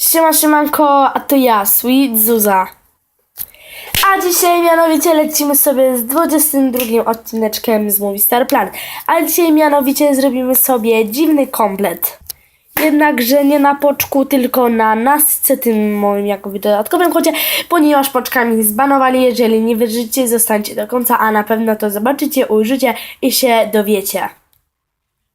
Siema, siemanko, a to ja, Sweet Zuza. A dzisiaj mianowicie lecimy sobie z 22 odcineczkiem z Movie Star Plan. A dzisiaj mianowicie zrobimy sobie dziwny komplet. Jednakże nie na poczku, tylko na nasce tym moim jakoby dodatkowym kodzie, ponieważ poczkami zbanowali. Jeżeli nie wierzycie, zostańcie do końca, a na pewno to zobaczycie, ujrzycie i się dowiecie.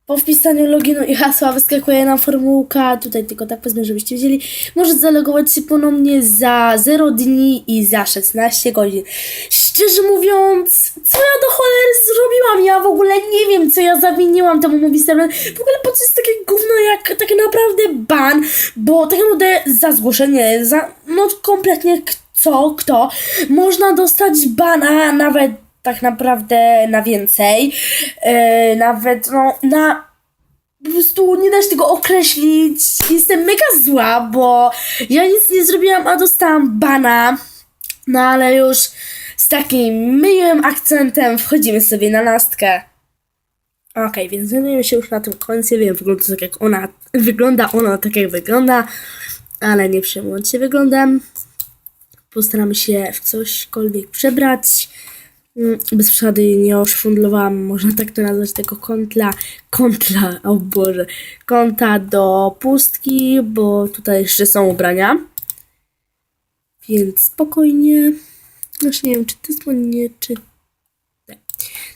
Po wpisaniu loginu i hasła wyskakuje nam formułka, tutaj tylko tak powiedzmy, żebyście wiedzieli. Możesz zalogować się ponownie za 0 dni i za 16 godzin. Szczerze mówiąc, co ja do cholery zrobiłam? Ja w ogóle nie wiem, co ja zawiniłam temu Movistar. W ogóle po co jest takie gówno jak tak naprawdę ban, bo tak naprawdę za zgłoszenie, za no kompletnie co, kto, można dostać bana nawet tak naprawdę na więcej. E, nawet no na po prostu nie da się tego określić. Jestem mega zła, bo ja nic nie zrobiłam, a dostałam bana. No ale już z takim miłym akcentem wchodzimy sobie na nastkę. Okej, więc znajdujemy się już na tym końcu. Wiem, wygląda tak jak ona, wygląda ona tak jak wygląda, ale nie przejmując się wyglądem. Postaramy się w cośkolwiek przebrać. Mm, Bez przesady nie oszwundlowałam, można tak to nazwać, tego kontla, kontla, o Boże, konta do pustki, bo tutaj jeszcze są ubrania. Więc spokojnie. Znaczy nie wiem, czy to jest ładnie, czy... Nie.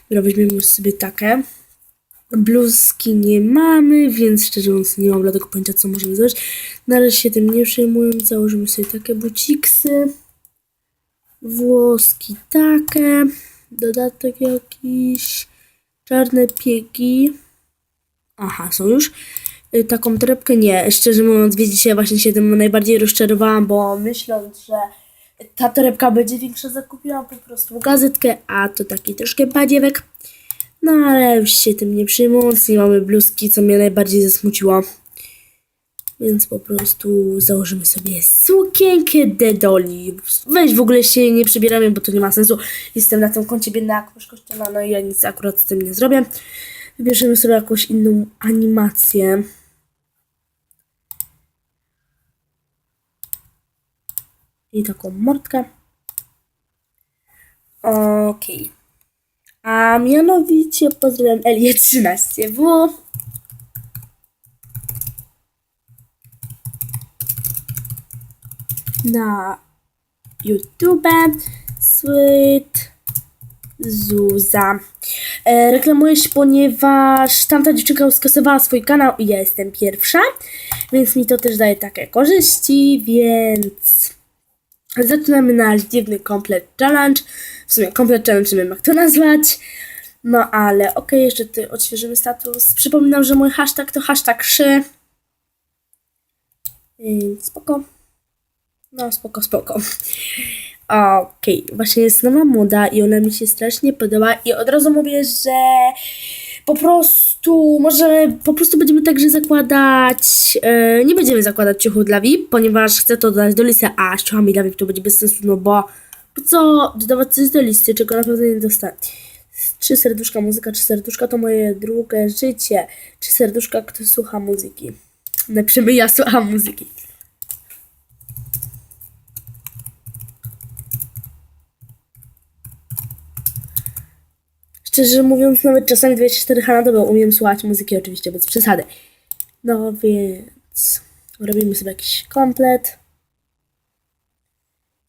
Dobra, weźmiemy sobie takie. Bluzki nie mamy, więc szczerze mówiąc nie mam dlatego pojęcia, co możemy zrobić. Na razie się tym nie przejmując, założymy sobie takie buciksy. Włoski takie. Dodatek jakiś. Czarne piegi. Aha, są już. Y, Taką torebkę nie. Szczerze mówiąc, wiecie, właśnie się tym najbardziej rozczarowałam, bo myśląc, że ta torebka będzie większa, zakupiłam po prostu gazetkę, a to taki troszkę badziewek. No ale już się tym nie przejmując, nie mamy bluzki, co mnie najbardziej zasmuciło. Więc po prostu założymy sobie sukienkę Dedoli. Weź w ogóle się nie przebieramy, bo to nie ma sensu. Jestem na tym koncie biedna jak kościoła, no i ja nic akurat z tym nie zrobię. Wybierzemy sobie jakąś inną animację. I taką mordkę. Okej. A mianowicie pozdrawiam Elię 13W. Na YouTube Sweet Zuza. E, reklamuję się, ponieważ tamta dziewczynka skasowała swój kanał i ja jestem pierwsza, więc mi to też daje takie korzyści, więc zaczynamy nasz dziwny komplet challenge. W sumie komplet challenge, nie wiem jak to nazwać. No ale okej, jeszcze tutaj odświeżymy status. Przypominam, że mój hashtag to hashtag 3. Więc spoko. No, spoko, spoko. Okej, właśnie jest nowa moda i ona mi się strasznie podoba i od razu mówię, że po prostu może po prostu będziemy także zakładać, e, nie będziemy zakładać ciuchów dla VIP, ponieważ chcę to dodać do listy, a z ciuchami dla VIP to będzie bez sensu, no bo po co dodawać coś do listy, czego na pewno nie dostanę. Trzy serduszka muzyka, trzy serduszka to moje drugie życie. Trzy serduszka, kto słucha muzyki. Napiszemy ja słucham muzyki. Szczerze mówiąc, nawet czasami 24 h na dobę umiem słuchać muzyki, oczywiście bez przesady. No więc robimy sobie jakiś komplet.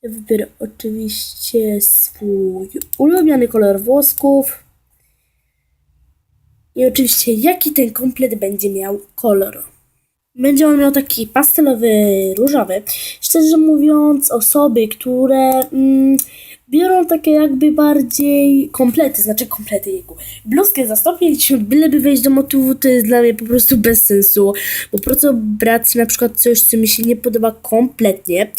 Ja wybiorę oczywiście swój ulubiony kolor włosków. I oczywiście jaki ten komplet będzie miał kolor. Będzie on miał taki pastelowy, różowy. Szczerze mówiąc, osoby, które mm, biorą takie jakby bardziej komplety, znaczy komplety jego. Bluzkę za 150, byleby wejść do motywu, to jest dla mnie po prostu bez sensu. Bo po co brać na przykład coś, co mi się nie podoba kompletnie,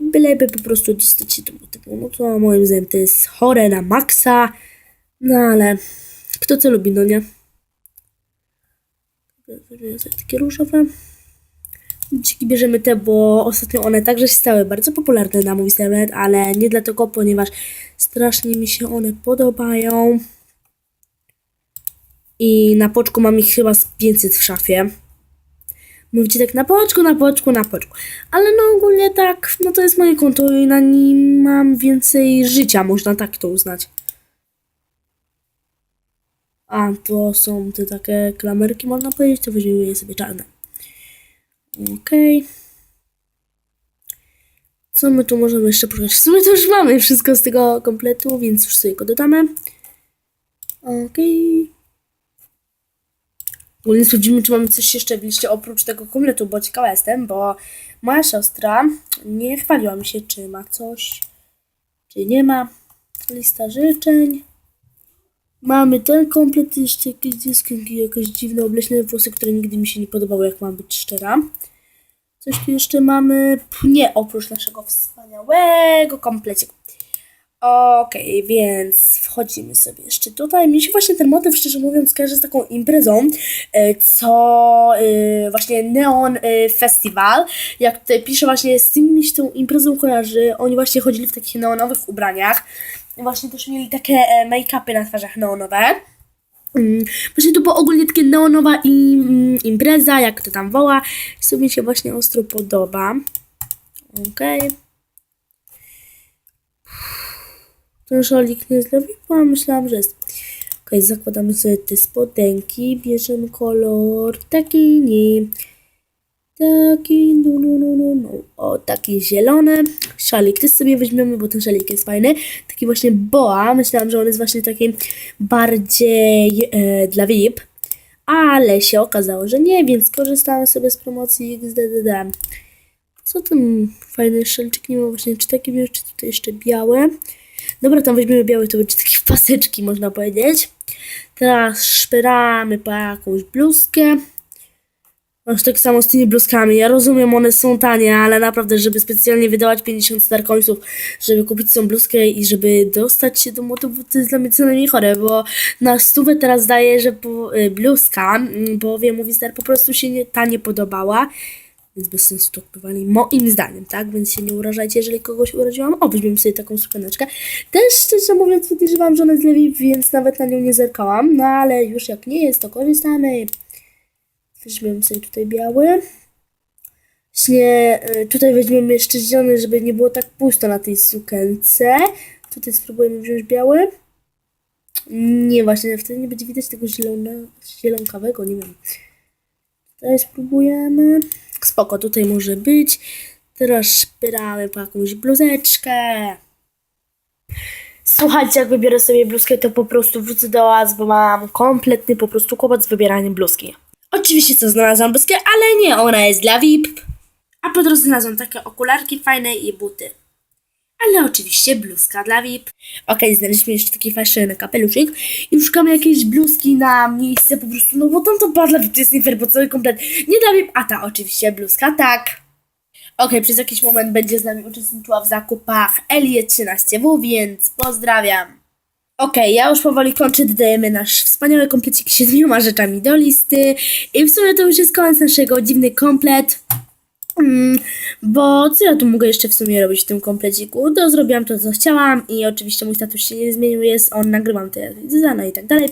byleby po prostu dostać się do motywu. No to moim zdaniem to jest chore na maksa. No ale kto co lubi, no nie? Takie różowe. Dziki bierzemy te, bo ostatnio one także się stały bardzo popularne na mój internet, ale nie dlatego, ponieważ strasznie mi się one podobają. I na poczku mam ich chyba z 500 w szafie. Mówicie tak na poczku, na poczku, na poczku. Ale no ogólnie tak, no to jest moje konto i na nim mam więcej życia, można tak to uznać. A, to są te takie klamerki, można powiedzieć, to weźmiemy je sobie czarne. Okej. Co my tu możemy jeszcze poszukać? W sumie to już mamy wszystko z tego kompletu, więc już sobie go dodamy. Okej. Ogólnie sprawdzimy, czy mamy coś jeszcze w liście oprócz tego kompletu, bo ciekawa jestem, bo moja siostra nie chwaliła mi się, czy ma coś, czy nie ma. Lista życzeń. Mamy ten komplet, jeszcze jakieś dyskynki, jakieś dziwne, obleśne włosy, które nigdy mi się nie podobały, jak mam być szczera. Coś tu jeszcze mamy? Nie, oprócz naszego wspaniałego kompleciku. Okej, więc wchodzimy sobie jeszcze tutaj. Mi się właśnie ten motyw, szczerze mówiąc, kojarzy z taką imprezą, e, co e, właśnie Neon e, Festival. Jak tutaj pisze właśnie, z tym mi się tą imprezą kojarzy. Oni właśnie chodzili w takich neonowych ubraniach. Właśnie też mieli takie e, make-upy na twarzach neonowe. Mm, Właśnie to była ogólnie takie neonowa im, impreza, jak to tam woła. I sobie się właśnie ostro podoba. Okej. Ten szalik nie zrobiłam, myślałam, że jest. Okej, zakładamy sobie te spodenki, bierzemy kolor taki, nie. Taki, no, no, no, no, no. O, taki zielony. Szalik też sobie weźmiemy, bo ten szalik jest fajny. Taki właśnie boa. Myślałam, że on jest właśnie taki bardziej e, dla VIP. Ale się okazało, że nie, więc korzystamy sobie z promocji XDDD. Co ten fajny szaliczek? Nie ma właśnie czy taki biały, czy tutaj jeszcze białe. Dobra, tam weźmiemy biały, to będzie takie paseczki, można powiedzieć. Teraz szperamy po jakąś bluzkę. Masz tak samo z tymi bluzkami. Ja rozumiem, one są tanie, ale naprawdę, żeby specjalnie wydawać 50 starcoinsów, żeby kupić tą bluzkę i żeby dostać się do motywu, to jest dla mnie co najmniej chore, bo na stówę teraz daje, że po, y, bluzka, mm, bo wiem, mówi star po prostu się nie, ta nie podobała. Więc bez sensu to kupowali, moim zdaniem, tak? Więc się nie urażajcie, jeżeli kogoś uraziłam. O, weźmiemy sobie taką sukieneczkę. Też szczerze mówiąc podejrzewam, że ona jest lewi, więc nawet na nią nie zerkałam. No ale już jak nie jest, to korzystamy. Weźmiemy sobie tutaj biały. Właśnie y, tutaj weźmiemy jeszcze zielony, żeby nie było tak pusto na tej sukience. Tutaj spróbujemy wziąć biały. Nie, właśnie wtedy nie będzie widać tego zielone, zielonkawego, nie wiem. Tutaj spróbujemy. Spoko, tutaj może być. Teraz szpyramy po jakąś bluzeczkę. Słuchajcie, jak wybiorę sobie bluzkę, to po prostu wrócę do was, bo mam kompletny po prostu kłopot z wybieraniem bluzki. Oczywiście co znalazłam bluzkę, ale nie, ona jest dla VIP. A po drodze znalazłam takie okularki fajne i buty. Ale oczywiście bluzka dla VIP. Okej, znaleźliśmy jeszcze taki fajny kapeluszyk i szukamy jakiejś bluzki na miejsce po prostu, no bo tam to była dla VIP, to jest nie fair, bo cały komplet nie dla VIP, a ta oczywiście bluzka tak. Okej, przez jakiś moment będzie z nami uczestniczyła w zakupach Elie 13W, więc pozdrawiam. Okej, ja już powoli kończę, dodajemy nasz wspaniały komplecik siedmioma rzeczami do listy i w sumie to już jest koniec naszego dziwny komplet. Mm, bo co ja tu mogę jeszcze w sumie robić w tym kompleciku? To zrobiłam to, co chciałam i oczywiście mój status się nie zmienił, jest on, nagrywam te dane i tak dalej.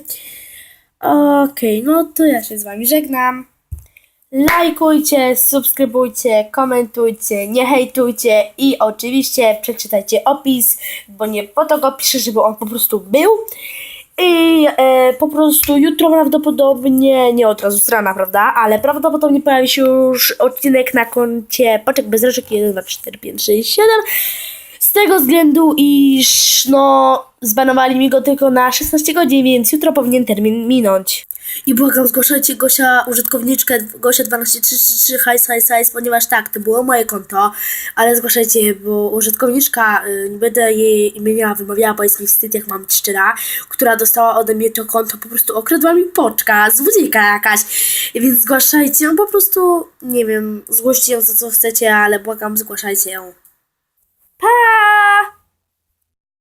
Okej, no to ja się z wami żegnam. Lajkujcie, subskrybujcie, komentujcie, nie hejtujcie i oczywiście przeczytajcie opis, bo nie po to go piszę, żeby on po prostu był. I e, po prostu jutro prawdopodobnie, nie od razu z rana, prawda? Ale prawdopodobnie pojawi się już odcinek na koncie Poczek bez reszek 1, 2, 4, 5, 6, 7. Z tego względu, iż no zbanowali mi go tylko na 16 godzin, więc jutro powinien termin minąć. I błagam, zgłaszajcie Gosia, użytkowniczkę Gosia12333 hajs, hajs, hajs, ponieważ tak, to było moje konto, ale zgłaszajcie, bo użytkowniczka, y, nie będę jej imienia wymawiała, bo jest mi wstyd, jak mam szczera, która dostała ode mnie to konto, po prostu okradła mi poczka, złodziejka jakaś, więc zgłaszajcie ją, po prostu, nie wiem, zgłoście ją za co chcecie, ale błagam, zgłaszajcie ją.